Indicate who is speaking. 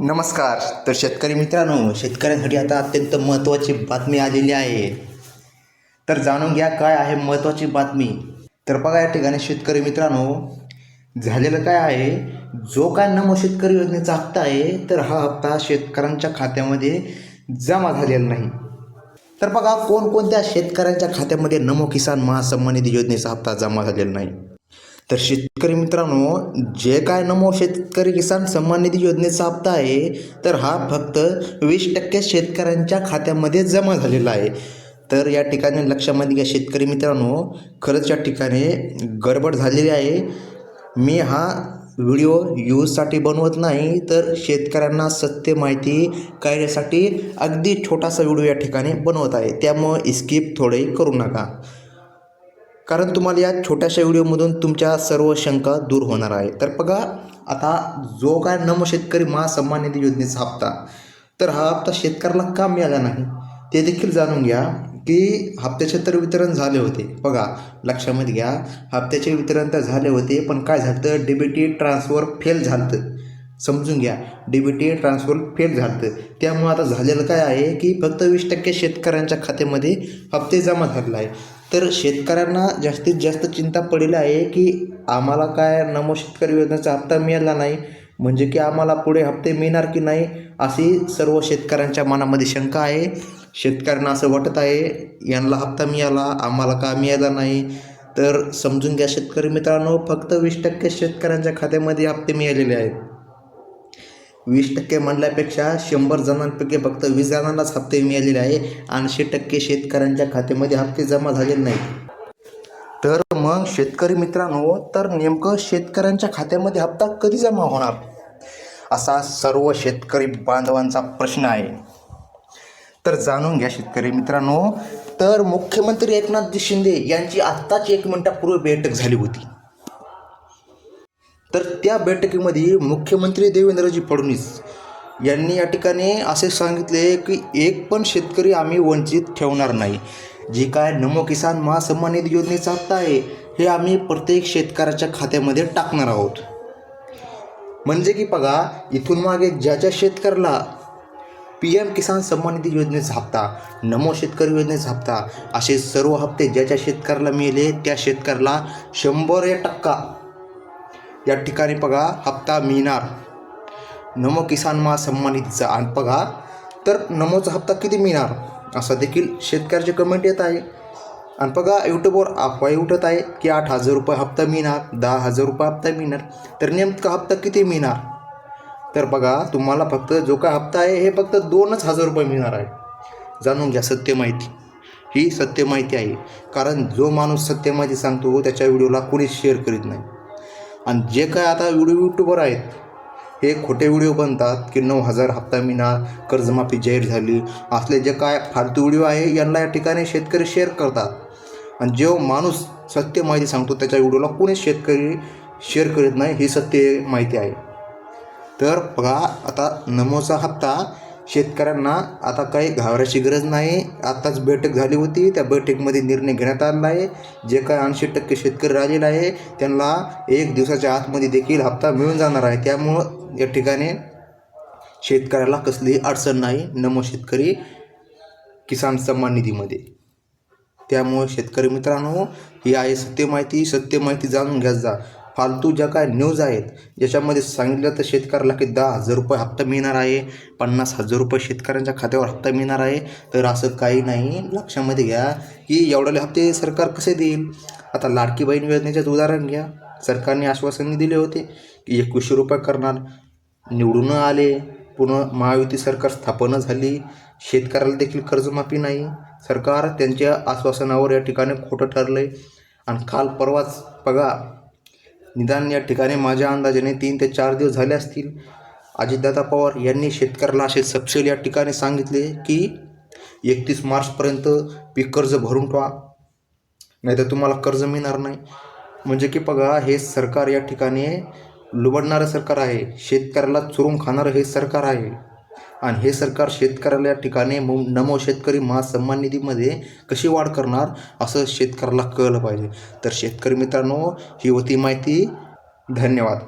Speaker 1: नमस्कार. तर शेतकरी मित्रांनो शेतकऱ्यांसाठी आता अत्यंत महत्त्वाची बातमी आलेली आहे. तर जाणून घ्या काय आहे महत्त्वाची बातमी. तर बघा या ठिकाणी शेतकरी मित्रांनो झालेलं काय आहे? जो काय नमो शेतकरी योजनेचा हप्ता आहे तर हा हप्ता शेतकऱ्यांच्या खात्यामध्ये जमा झालेला नाही. तर बघा कोणकोणत्या शेतकऱ्यांच्या खात्यामध्ये नमो किसान महासन्मान निधी योजनेचा हप्ता जमा झालेला नाही. तर शेतकरी मित्रांनो जे काय नमो शेतकरी किसान सन्मान निधी योजनेचा हप्ता आहे तर हा फक्त वीस टक्के शेतकऱ्यांच्या खात्यामध्ये जमा झालेला आहे. तर या ठिकाणी लक्षामध्ये घ्या शेतकरी मित्रांनो खरंच या ठिकाणी गडबड झालेली आहे. मी हा व्हिडिओ यूजसाठी बनवत नाही तर शेतकऱ्यांना सत्य माहिती कळण्यासाठी अगदी छोटासा व्हिडिओ या ठिकाणी बनवत आहे. त्यामुळं स्किप थोडंही करू नका. कारण तुम्हाला या छोट्याशा व्हिडिओमधून तुमच्या सर्व शंका दूर होणार आहे. तर बघा आता जो काय नम शेतकरी महासन्मान निधी योजनेचा हप्ता तर हा हप्ता शेतकऱ्याला का मिळाला नाही? ते देखील जाणून घ्या की हप्त्याचे तर वितरण झाले होते. बघा लक्षामध्ये घ्या हप्त्याचे वितरण तर झाले होते पण काय झालं? डी ट्रान्सफर फेल झालं. समजून घ्या डीबीटी ट्रान्सफर फेल झालं. त्यामुळं आता झालेलं काय आहे की फक्त वीस टक्के शेतकऱ्यांच्या खात्यामध्ये हप्ते जमा झालेला आहे. तर शेतकऱ्यांना जास्तीत जास्त चिंता पडलेली आहे की आम्हाला काय नमो शेतकरी योजनेचा हप्ता मिळाला नाही म्हणजे की आम्हाला पुढे हप्ते मिळणार की नाही अशी सर्व शेतकऱ्यांच्या मनामध्ये शंका आहे. शेतकऱ्यांना असं वाटत आहे यांना हप्ता मिळाला आम्हाला का मिळाला नाही? तर समजून घ्या शेतकरी मित्रांनो फक्त वीस टक्के शेतकऱ्यांच्या खात्यामध्ये हप्ते मिळालेले आहेत. वीस टक्के म्हणल्यापेक्षा शंभर जणांपैकी फक्त वीस जणांनाच हप्ते मिळालेले आहे ऐंशी टक्के शेतकऱ्यांच्या खात्यामध्ये हप्ते जमा झालेले नाही तर मग शेतकरी मित्रांनो तर नेमकं शेतकऱ्यांच्या खात्यामध्ये हप्ता कधी जमा होणार? असा सर्व शेतकरी बांधवांचा प्रश्न आहे. तर जाणून घ्या शेतकरी मित्रांनो तर मुख्यमंत्री एकनाथ शिंदे यांची आत्ताच एक मिनिटापूर्वी बैठक झाली होती. तर त्या बैठकीमध्ये मुख्यमंत्री देवेंद्रजी फडणवीस यांनी या ठिकाणी असे सांगितले की एक पण शेतकरी आम्ही वंचित ठेवणार नाही. जे काय नमो किसान महासन्मान निधी योजनेचा हप्ता आहे हे आम्ही प्रत्येक शेतकऱ्याच्या खात्यामध्ये टाकणार आहोत. म्हणजे की बघा इथून मागे ज्या ज्या शेतकऱ्याला पी एम किसान सन्मान निधी योजनेचा हप्ता नमो शेतकरी योजनेचा हप्ता असे सर्व हप्ते ज्या ज्या शेतकऱ्याला मिळाले त्या शेतकऱ्याला शंभर या टक्का या ठिकाणी बघा हप्ता मिळणार. नमो किसान मा सन्मानितचा आणि बघा तर नमोचा हप्ता किती मिळणार? असा देखील शेतकऱ्याचे कमेंट येत आहे. आणि बघा यूट्यूबवर अफवाही उठत आहे की आठ हजार रुपये हप्ता मिळणार दहा हजार रुपये हप्ता मिळणार तर नेमका हप्ता किती मिळणार? तर बघा तुम्हाला फक्त जो काय हप्ता आहे हे फक्त दोनच हजार रुपये मिळणार आहे. जाणून घ्या सत्य माहिती. ही सत्य माहिती आहे. कारण जो माणूस सत्य माहिती सांगतो त्याच्या व्हिडिओला कोणीच शेअर करीत नाही. आणि जे काय आता व्हिडिओ यूट्यूबर आहेत हे खोटे व्हिडिओ बनतात की नऊ हजार हप्ता मिळणार कर्जमाफी जाहीर झाली असले जे काय फालतू व्हिडिओ आहे यांना या ठिकाणी शेतकरी शेअर करतात. आणि जो माणूस सत्य माहिती सांगतो त्याच्या व्हिडिओला कोणीच शेतकरी शेअर करीत नाही ही सत्य माहिती आहे. तर बघा आता नमोचा हप्ता शेतकऱ्यांना आता काही घाबरायची गरज नाही. आत्ताच बैठक झाली होती. त्या बैठकीमध्ये निर्णय घेण्यात आलेला आहे. जे काय ऐंशी टक्के शेतकरी राहिलेला आहे त्यांना एक दिवसाच्या आतमध्ये देखील हप्ता मिळून जाणार आहे. त्यामुळं या ठिकाणी शेतकऱ्याला कसलीही अडचण नाही. नमो शेतकरी किसान सन्मान निधीमध्ये. त्यामुळे शेतकरी मित्रांनो ही आहे सत्य माहिती. सत्य माहिती जाणून घ्यायचा जा. फालतू ज्या काय न्यूज आहेत ज्याच्यामध्ये सांगितलं तर शेतकऱ्याला की दहा हजार रुपये हप्ता मिळणार आहे पन्नास हजार रुपये शेतकऱ्यांच्या खात्यावर हप्ता मिळणार आहे तर असं काही नाही. लक्षामध्ये घ्या की एवढ्याले हप्ते सरकार कसे देईल? आता लाडकी बहीण योजनेचेच उदाहरण घ्या. सरकारने आश्वासन दिले होते की एकवीसशे रुपये करणार. निवडून आले. पुन्हा महायुती सरकार स्थापना झाली. शेतकऱ्याला देखील कर्जमाफी नाही. सरकार त्यांच्या आश्वासनावर या ठिकाणी खोटं ठरलं आहे आणि काल परवाच बघा निदान या ठिकाणी माझ्या अंदाजाने तीन ते चार दिवस झाले असतील. अजितदादा पवार यांनी शेतकऱ्याला असे सपशेल या ठिकाणी सांगितले की एकतीस मार्चपर्यंत पीक कर्ज भरून ठेवा. नाहीतर तुम्हाला कर्ज मिळणार नाही. म्हणजे की बघा हे सरकार या ठिकाणी लुबडणारं सरकार आहे. शेतकऱ्याला चुरून खाणारं हे सरकार आहे. आणि हे सरकार शेतकऱ्याला ठिकाणी नमो शेतकरी महासन्मान निधीमध्ये कशी वाढ करणार असं शेतकऱ्याला कळलं पाहिजे. तर शेतकरी मित्रांनो ही होती माहिती. धन्यवाद.